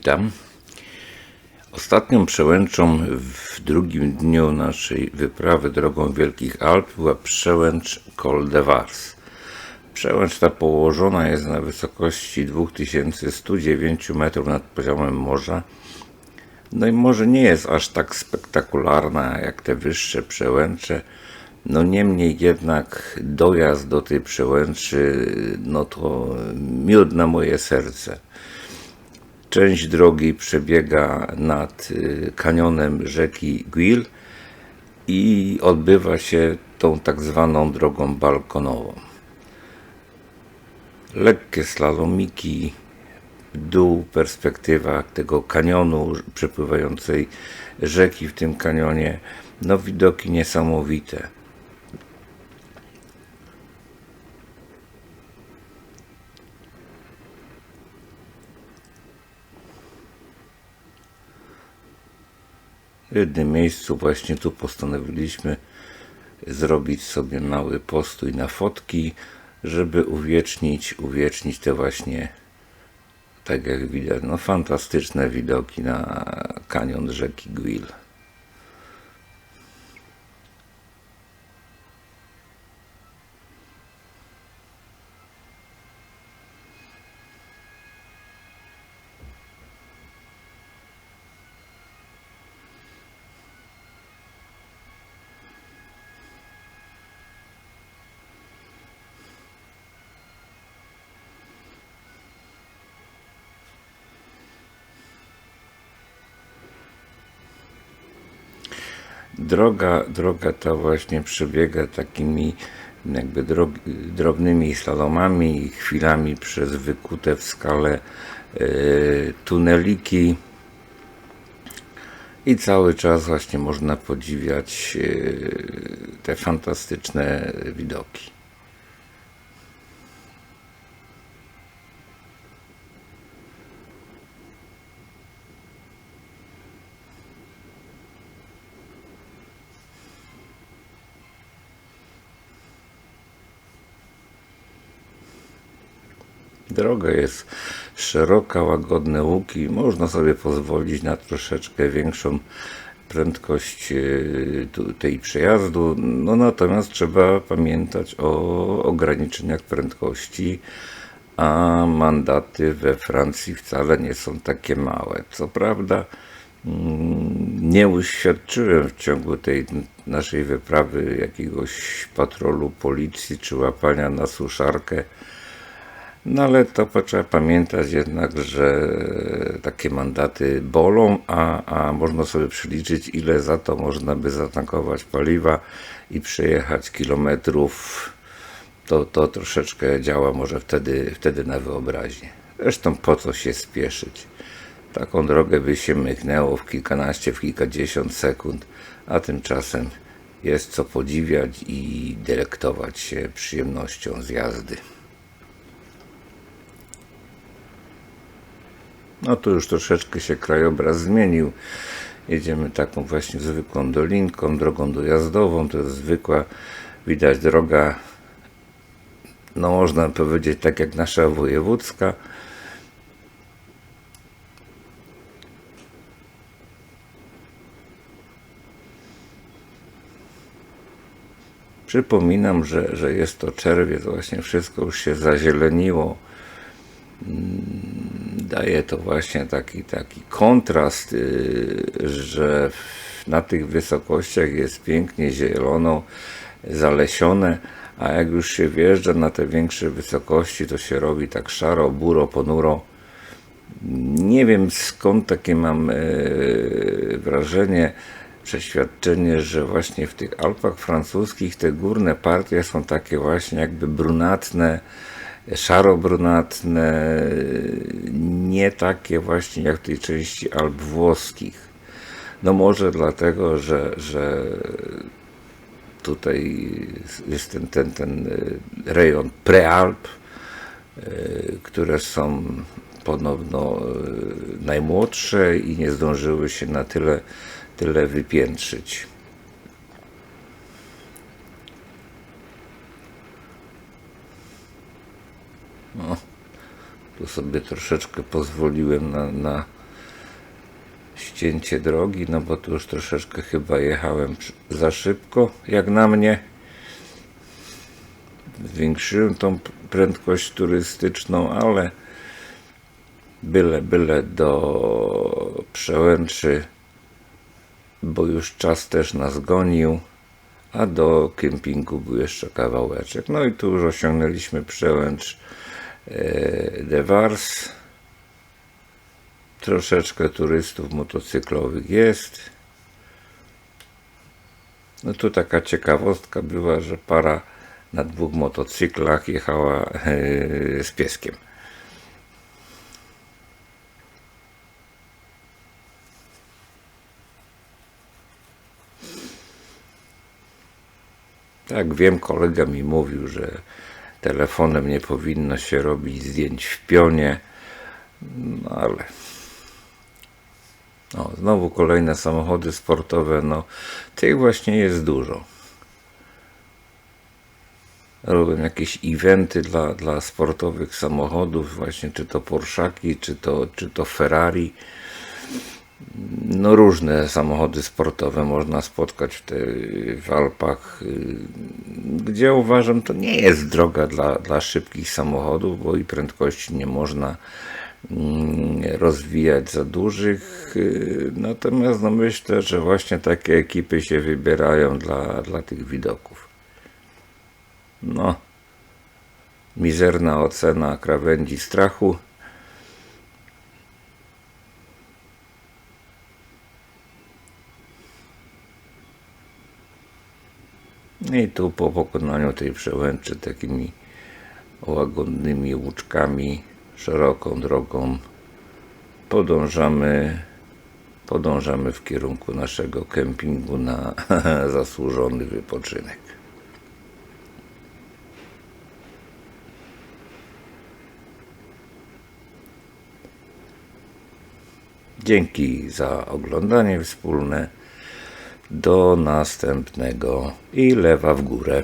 witam. Ostatnią przełęczą w drugim dniu naszej wyprawy drogą Wielkich Alp była przełęcz Col de Vars. Przełęcz ta położona jest na wysokości 2109 metrów nad poziomem morza. No i może nie jest aż tak spektakularna jak te wyższe przełęcze. No niemniej jednak dojazd do tej przełęczy, no to miód na moje serce. Część drogi przebiega nad y, kanionem rzeki Guil i odbywa się tą tak zwaną drogą balkonową. Lekkie slalomiki, dół, perspektywa tego kanionu, przepływającej rzeki w tym kanionie, no widoki niesamowite. W jednym miejscu właśnie tu postanowiliśmy zrobić sobie mały postój na fotki, żeby uwiecznić, uwiecznić te właśnie, tak jak widać, no fantastyczne widoki na kanion rzeki Guil. Droga, droga ta właśnie przebiega takimi jakby drog, drobnymi slalomami i chwilami przez wykute w skale e, tuneliki i cały czas właśnie można podziwiać e, te fantastyczne widoki. Droga jest szeroka, łagodne łuki. Można sobie pozwolić na troszeczkę większą prędkość e, tej przejazdu. No natomiast trzeba pamiętać o ograniczeniach prędkości, a mandaty we Francji wcale nie są takie małe. Co prawda mm, nie uświadczyłem w ciągu tej naszej wyprawy jakiegoś patrolu policji czy łapania na suszarkę. No ale to trzeba pamiętać jednak, że takie mandaty bolą, a, a można sobie przeliczyć, ile za to można by zatankować paliwa i przejechać kilometrów. To, to troszeczkę działa może wtedy, wtedy na wyobraźnię. Zresztą po co się spieszyć? Taką drogę by się mychnęło w kilkanaście, w kilkadziesiąt sekund, a tymczasem jest co podziwiać i delektować się przyjemnością z jazdy. No tu już troszeczkę się krajobraz zmienił. Jedziemy taką właśnie zwykłą dolinką, drogą dojazdową. To jest zwykła, widać droga, no można powiedzieć tak jak nasza wojewódzka. Przypominam, że, że jest to czerwiec, właśnie wszystko już się zazieleniło daje to właśnie taki, taki kontrast, y, że na tych wysokościach jest pięknie zielono, zalesione, a jak już się wjeżdża na te większe wysokości, to się robi tak szaro, buro, ponuro. Nie wiem skąd takie mam e, wrażenie, przeświadczenie, że właśnie w tych Alpach francuskich te górne partie są takie właśnie jakby brunatne, szaro-brunatne, nie takie właśnie jak w tej części Alp włoskich. No może dlatego, że, że tutaj jest ten, ten, ten e, rejon prealp, e, które są podobno e, najmłodsze i nie zdążyły się na tyle, tyle wypiętrzyć. Tu sobie troszeczkę pozwoliłem na, na ścięcie drogi, no bo tu już troszeczkę chyba jechałem za szybko, jak na mnie. Zwiększyłem tą prędkość turystyczną, ale byle, byle do przełęczy, bo już czas też nas gonił, a do kempingu był jeszcze kawałeczek. No i tu już osiągnęliśmy przełęcz De Vars. Troszeczkę turystów motocyklowych jest. No tu taka ciekawostka była, że para na dwóch motocyklach jechała e, z pieskiem. Tak, wiem, kolega mi mówił, że telefonem nie powinno się robić zdjęć w pionie, no ale. O, znowu kolejne samochody sportowe, no tych właśnie jest dużo. Robią jakieś eventy dla, dla sportowych samochodów, właśnie czy to Porszaki, czy to, czy to Ferrari. No różne samochody sportowe można spotkać w, te, w Alpach, gdzie uważam to nie jest droga dla, dla szybkich samochodów, bo i prędkości nie można mm, rozwijać za dużych. Natomiast no myślę, że właśnie takie ekipy się wybierają dla, dla tych widoków. No, mizerna ocena krawędzi strachu. I tu po pokonaniu tej przełęczy takimi łagodnymi łuczkami, szeroką drogą podążamy, podążamy w kierunku naszego kempingu na zasłużony wypoczynek. Dzięki za oglądanie wspólne. Do następnego i lewa w górę.